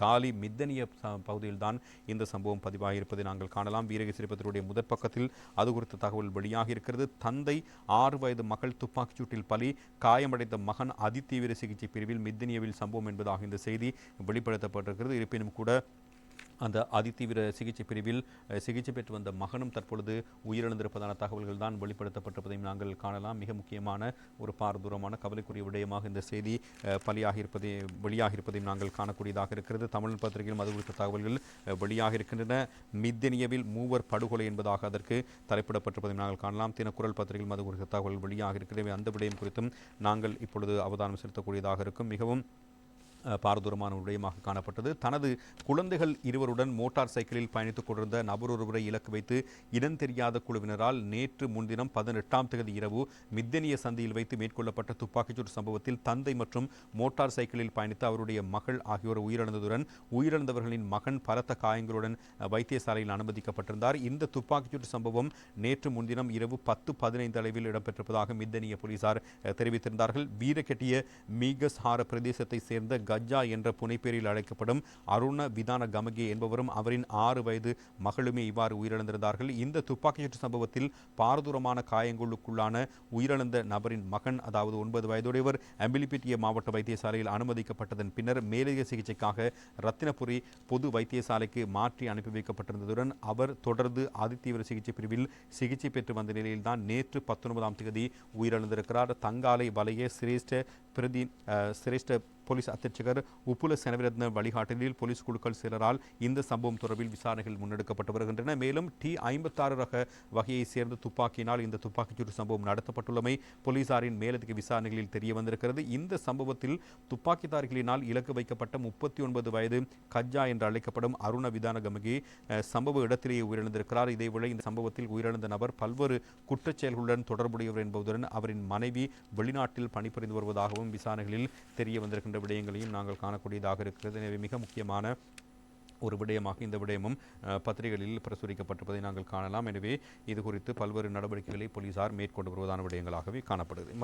காலி மித்தனிய பகுதியில்தான் இந்த சம்பவம் பதிவாகியிருப்பதை நாங்கள் காணலாம். வீரக முதற் பக்கத்தில் அது குறித்த தகவல் வெளியாக இருக்கிறது. தந்தை ஆறு வயது மகள் துப்பாக்கிச் சூட்டில் பலி காயமடைந்த மகன் அதிதீவிர சிகிச்சை பிரிவில் மித்தனியவில் சம்பவம் என்பதாக இந்த செய்தி வெளிப்படுத்தப்பட்டிருக்கிறது. இருப்பினும் கூட அந்த அதிதீவிர சிகிச்சை பிரிவில் சிகிச்சை பெற்று வந்த மகனும் தற்பொழுது உயிரிழந்திருப்பதான தகவல்கள் தான் வெளிப்படுத்தப்பட்டிருப்பதையும் நாங்கள் காணலாம். மிக முக்கியமான ஒரு பாரதூரமான கவலைக்குரிய விடயமாக இந்த செய்தி பலியாக இருப்பதை வெளியாக இருப்பதையும் நாங்கள் காணக்கூடியதாக இருக்கிறது. தமிழ் பத்திரிகையிலும் அது குறித்த தகவல்கள் வெளியாக இருக்கின்றன மித்தனியவில் மூவர் படுகொலை என்பதாக அதற்கு தலைப்பிடப்பட்டிருப்பதையும் நாங்கள் காணலாம். தினக்குரல் பத்திரிகையிலும் அது குறித்த தகவல் வெளியாக இருக்கிறது அந்த விடயம் குறித்தும் நாங்கள் இப்பொழுது அவதானம் செலுத்தக்கூடியதாக இருக்கும். மிகவும் பாரதூரமான விடயமாக காணப்பட்டது. தனது குழந்தைகள் இருவருடன் மோட்டார் சைக்கிளில் பயணித்துக் கொண்டிருந்த நபர் ஒருவரை இலக்கு வைத்து இனம் தெரியாத குழுவினரால் நேற்று முன்தினம் பதினெட்டாம் தேதி இரவு மித்தனிய சந்தையில் வைத்து மேற்கொள்ளப்பட்ட துப்பாக்கிச்சூடு சம்பவத்தில் தந்தை மற்றும் மோட்டார் சைக்கிளில் பயணித்த அவருடைய மகள் ஆகியோர் உயிரிழந்ததுடன் உயிரிழந்தவர்களின் மகன் பலத்த காயங்களுடன் வைத்தியசாலையில் அனுமதிக்கப்பட்டிருந்தார். இந்த துப்பாக்கிச்சூடு சம்பவம் நேற்று முன்தினம் இரவு பத்து பதினைந்து அளவில் இடம்பெற்றிருப்பதாக மித்தனிய போலீசார் தெரிவித்திருந்தார்கள். வீரக்கெட்டிய மீகஸ்ஹார பிரதேசத்தை சேர்ந்த சஜ்ஜா என்ற புனைப்பேரில் அழைக்கப்படும் அருண விதான கமகே என்பவரும் அவரின் ஆறு வயது மகளுமே இவ்வாறு உயிரிழந்திருந்தார்கள். இந்த துப்பாக்கிச்சூட்டு சம்பவத்தில் பாரதூரமான காயங்களுக்குள்ளான உயிரிழந்த நபரின் மகன் அதாவது ஒன்பது வயதுடையவர் அம்பிலிபிட்டிய மாவட்ட வைத்தியசாலையில் அனுமதிக்கப்பட்டதன் பின்னர் மேலதிக சிகிச்சைக்காக ரத்தினபுரி பொது வைத்தியசாலைக்கு மாற்றி அனுப்பி வைக்கப்பட்டிருந்ததுடன் அவர் தொடர்ந்து அதிதீவிர சிகிச்சை பிரிவில் சிகிச்சை பெற்று வந்த நிலையில்தான் நேற்று பத்தொன்பதாம் தேதி உயிரிழந்திருக்கிறார். தங்காலை வலைய சிரேஷ்ட பிரதி சிரேஷ்ட போலீஸ் அத்தியட்சகர் உப்புல செனவிரத்ன வழிகாட்டலில் போலீஸ் குழுக்கள் சிலரால் இந்த சம்பவம் தொடர்பில் விசாரணைகள் முன்னெடுக்கப்பட்டு வருகின்றன. மேலும் டி ஐம்பத்தாறு ரக வகையை சேர்ந்த துப்பாக்கியினால் இந்த துப்பாக்கிச்சூடு சம்பவம் நடத்தப்பட்டுள்ளமை போலீசாரின் மேலதிக விசாரணைகளில் தெரிய வந்திருக்கிறது இந்த சம்பவத்தில் துப்பாக்கிதாரிகளினால் இலக்கு வைக்கப்பட்ட முப்பத்தி ஒன்பது வயது கஜ்ஜா என்று அழைக்கப்படும் அருண விதான கமகி சம்பவ இடத்திலேயே உயிரிழந்திருக்கிறார். இதேவேளை இந்த சம்பவத்தில் உயிரிழந்த நபர் பல்வேறு குற்றச்செயல்களுடன் தொடர்புடையவர் என்பதுடன் அவரின் மனைவி வெளிநாட்டில் பணிபுரிந்து வருவதாகவும் விசாரணைகளில் தெரிய வந்திருக்கின்ற விடயங்களையும் நாங்கள் காணக்கூடியதாக இருக்கிறது. எனவே மிக முக்கியமான ஒரு விடயமாக இந்த விடயமும் பத்திரிகைகளில் பிரசுரிக்கப்பட்டிருப்பதை நாங்கள் காணலாம். எனவே இது குறித்து பல்வேறு நடவடிக்கைகளை போலீசார் மேற்கொண்டு வருவதான விடயங்களாகவே காணப்படுகிறது.